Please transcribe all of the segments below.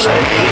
shake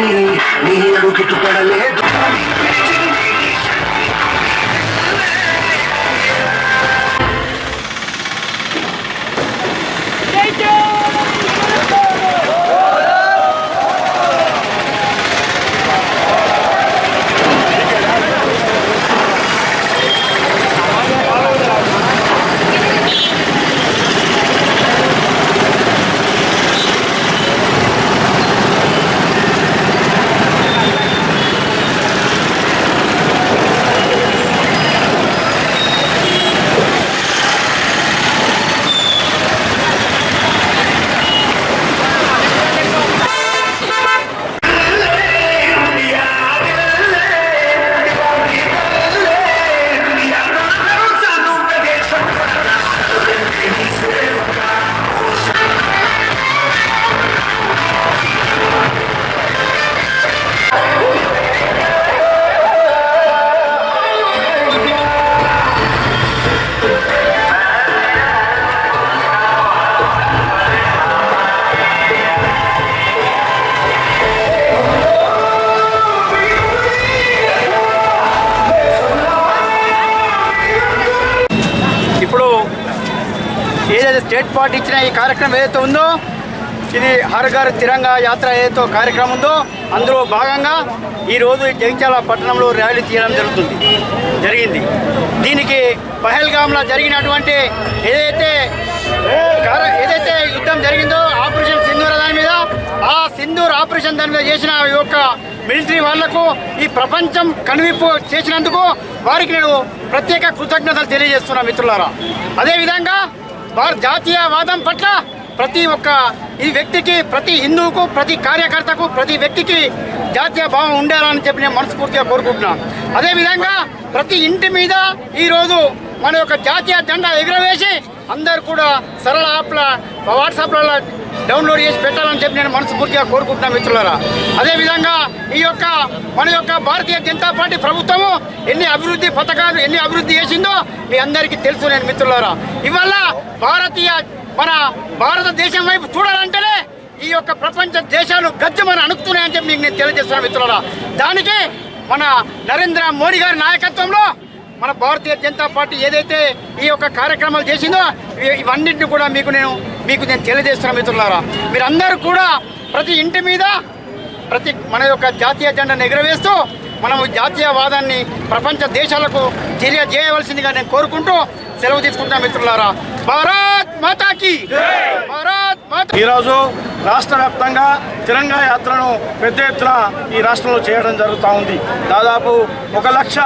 నీ అడుగిటు చుట్టడలేదు state party ఇచ్చిన ఈ కార్యక్రమం ఏదైతే ఉందో ఇది హర్ఘర్ తిరంగా యాత్ర ఏదైతే కార్యక్రమం ఉందో అందులో భాగంగా ఈరోజు జగిత్యాల పట్టణంలో ర్యాలీ తీయడం జరుగుతుంది జరిగింది. దీనికి పహల్గామ్లో జరిగినటువంటి ఏదైతే ఏదైతే యుద్ధం జరిగిందో ఆపరేషన్ సింధూర దాని మీద ఆ సింధూర్ ఆపరేషన్ దాని మీద చేసిన యొక్క మిలిటరీ వాళ్ళకు ఈ ప్రపంచం కనువిప్పు చేసినందుకు వారికి నేను ప్రత్యేక కృతజ్ఞతలు తెలియజేస్తున్నా మిత్రులారా. అదేవిధంగా భారత జాతీయవాదం పట్ల ప్రతి ఒక్క ఈ వ్యక్తికి ప్రతి హిందువుకు ప్రతి కార్యకర్తకు ప్రతి వ్యక్తికి జాతీయ భావం ఉండాలని చెప్పి నేను మనస్ఫూర్తిగా కోరుకుంటున్నాను. అదేవిధంగా ప్రతి ఇంటి మీద ఈరోజు మన యొక్క జాతీయ జెండా ఎగురవేసి అందరు కూడా సరళ యాప్ల వాట్సాప్లలో డౌన్లోడ్ చేసి పెట్టాలని చెప్పి నేను మనస్ఫూర్తిగా కోరుకుంటున్నాను మిత్రులరా. అదేవిధంగా ఈ యొక్క మన యొక్క భారతీయ జనతా పార్టీ ప్రభుత్వము ఎన్ని అభివృద్ధి పథకాలు ఎన్ని అభివృద్ధి చేసిందో మీ అందరికీ తెలుసు నేను మిత్రులారా. ఇవల్ల భారతీయ మన భారతదేశం వైపు చూడాలంటేనే ఈ యొక్క ప్రపంచ దేశాలు గజ్జమని అణుకుతున్నాయని చెప్పి మీకు నేను తెలియజేస్తున్నాను మిత్రులారా. దానికి మన నరేంద్ర మోడీ గారి నాయకత్వంలో మన భారతీయ జనతా పార్టీ ఏదైతే ఈ యొక్క కార్యక్రమాలు చేసిందో ఇవన్నింటినీ ఇవన్నింటిని కూడా మీకు నేను మీకు నేను తెలియజేస్తున్నాను మిత్రులారా. మీరందరూ కూడా ప్రతి ఇంటి మీద ప్రతి మన యొక్క జాతీయ జెండాను ఎగురవేస్తూ మనము జాతీయవాదాన్ని ప్రపంచ దేశాలకు తెలియజేయవలసిందిగా నేను కోరుకుంటూ సెలవు తీసుకుంటాం మిత్రులారా. భారత్ మాతాకి! భారత్ మాతా ఈరోజు రాష్ట్ర వ్యాప్తంగా తిరంగా యాత్రను పెద్ద ఎత్తున ఈ రాష్ట్రంలో చేయడం జరుగుతూ ఉంది. దాదాపు ఒక లక్ష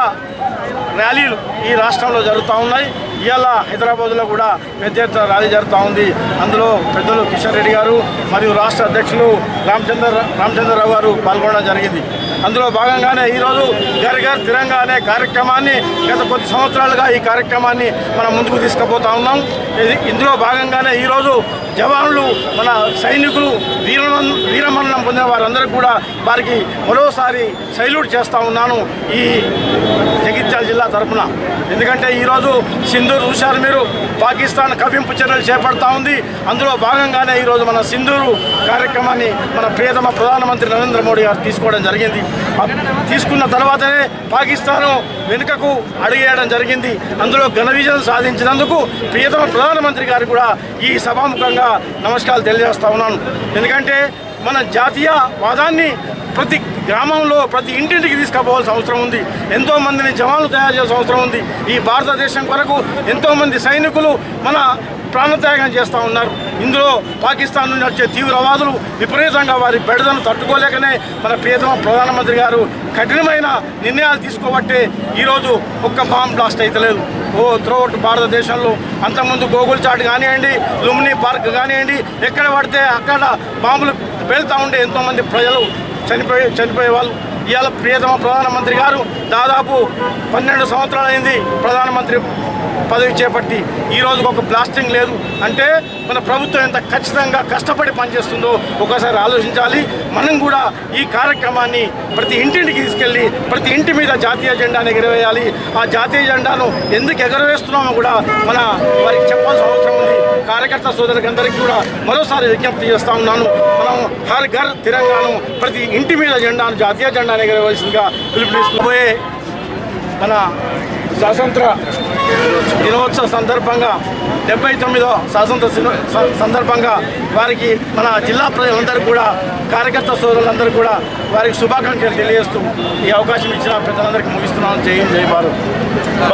ర్యాలీలు ఈ రాష్ట్రంలో జరుగుతూ ఉన్నాయి. ఇవాళ హైదరాబాద్లో కూడా పెద్ద ఎత్తున ర్యాలీ జరుగుతూ ఉంది. అందులో పెద్దలు కిషన్ రెడ్డి గారు మరియు రాష్ట్ర అధ్యక్షులు రామచంద్ర రామచంద్రరావు గారు పాల్గొనడం జరిగింది. అందులో భాగంగానే ఈరోజు గర్ గర్ తిరంగా అనే కార్యక్రమాన్ని గత కొద్ది సంవత్సరాలుగా ఈ కార్యక్రమాన్ని మనం ముందుకు తీసుకుపోతా ఉన్నాం. ఇది- ఇందులో భాగంగానే ఈరోజు జవాన్లు మన సైనికులు వీరమన్ వీరమరణం పొందిన వారందరికీ కూడా వారికి మరోసారి సైల్యూట్ చేస్తూ ఉన్నాను. ఈ జగిత్యాల జిల్లా తరఫున ఎందుకంటే ఈరోజు సింధూరు చూశారు మీరు పాకిస్తాన్ కవింపు చర్యలు చేపడతా ఉంది. అందులో భాగంగానే ఈరోజు మన సింధూరు కార్యక్రమాన్ని మన ప్రియతమ ప్రధానమంత్రి నరేంద్ర మోడీ గారు తీసుకోవడం జరిగింది. తీసుకున్న తర్వాతనే పాకిస్తాను వెనుకకు అడిగేయడం జరిగింది. అందులో ఘన విజయం సాధించినందుకు ప్రియతమ ప్రధానమంత్రి గారు కూడా ఈ సభాముఖంగా నమస్కారాలు తెలియజేస్తా ఉన్నాను. ఎందుకంటే మన జాతీయ వాదాన్ని ప్రతి గ్రామంలో ప్రతి ఇంటింటికి తీసుకుపోవాల్సిన అవసరం ఉంది. ఎంతో మందిని జవాన్లు తయారు చేయాల్సిన అవసరం ఉంది. ఈ భారతదేశం కొరకు ఎంతోమంది సైనికులు మన ప్రాణత్యాగం చేస్తూ ఉన్నారు. ఇందులో పాకిస్తాన్ నుండి వచ్చే తీవ్రవాదులు విపరీతంగా వారి బెడదను తట్టుకోలేకనే మన ప్రియతమ ప్రధానమంత్రి గారు కఠినమైన నిర్ణయాలు తీసుకోబట్టే ఈరోజు ఒక్క బాంబ్ బ్లాస్ట్ అయితే లేదు. ఓ త్రోట్ భారతదేశంలో అంతకుముందు గోగుల్ చాట్ కానివ్వండి లుమ్ని పార్క్ కానివ్వండి ఎక్కడ పడితే అక్కడ బాంబులు వెళ్తూ ఉండే ఎంతోమంది ప్రజలు చనిపోయి చనిపోయే వాళ్ళు. ఇవాళ ప్రియతమ ప్రధానమంత్రి గారు దాదాపు పన్నెండు సంవత్సరాలైంది ప్రధానమంత్రి పదవి చేపట్టి. ఈ రోజుకి ఒక బ్లాస్టింగ్ లేదు. అంటే మన ప్రభుత్వం ఎంత ఖచ్చితంగా కష్టపడి పనిచేస్తుందో ఒకసారి ఆలోచించాలి. మనం కూడా ఈ కార్యక్రమాన్ని ప్రతి ఇంటింటికి తీసుకెళ్ళి ప్రతి ఇంటి మీద జాతీయ జెండాను ఎగరవేయాలి. ఆ జాతీయ జెండాను ఎందుకు ఎగరవేస్తున్నామో కూడా మన వారికి చెప్పాల్సిన అవసరం ఉంది. కార్యకర్త సోదరులందరికీ కూడా మరోసారి విజ్ఞప్తి చేస్తా ఉన్నాను. మనం హర్ ఘర్ తిరంగాను ప్రతి ఇంటి మీద జెండాను జాతీయ జెండాను ఎగరవలసిందిగా పిలుపునిస్తుపోయే మన స్వాతంత్ర దినోత్సవ సందర్భంగా డెబ్బై తొమ్మిదో స్వాతంత్ర సందర్భంగా వారికి మన జిల్లా ప్రజలందరూ కూడా కార్యకర్త సోదరులందరూ కూడా వారికి శుభాకాంక్షలు తెలియజేస్తూ ఈ అవకాశం ఇచ్చిన పెద్దలందరికీ ముగిస్తున్నాను. జై హింద్, జై భారత్.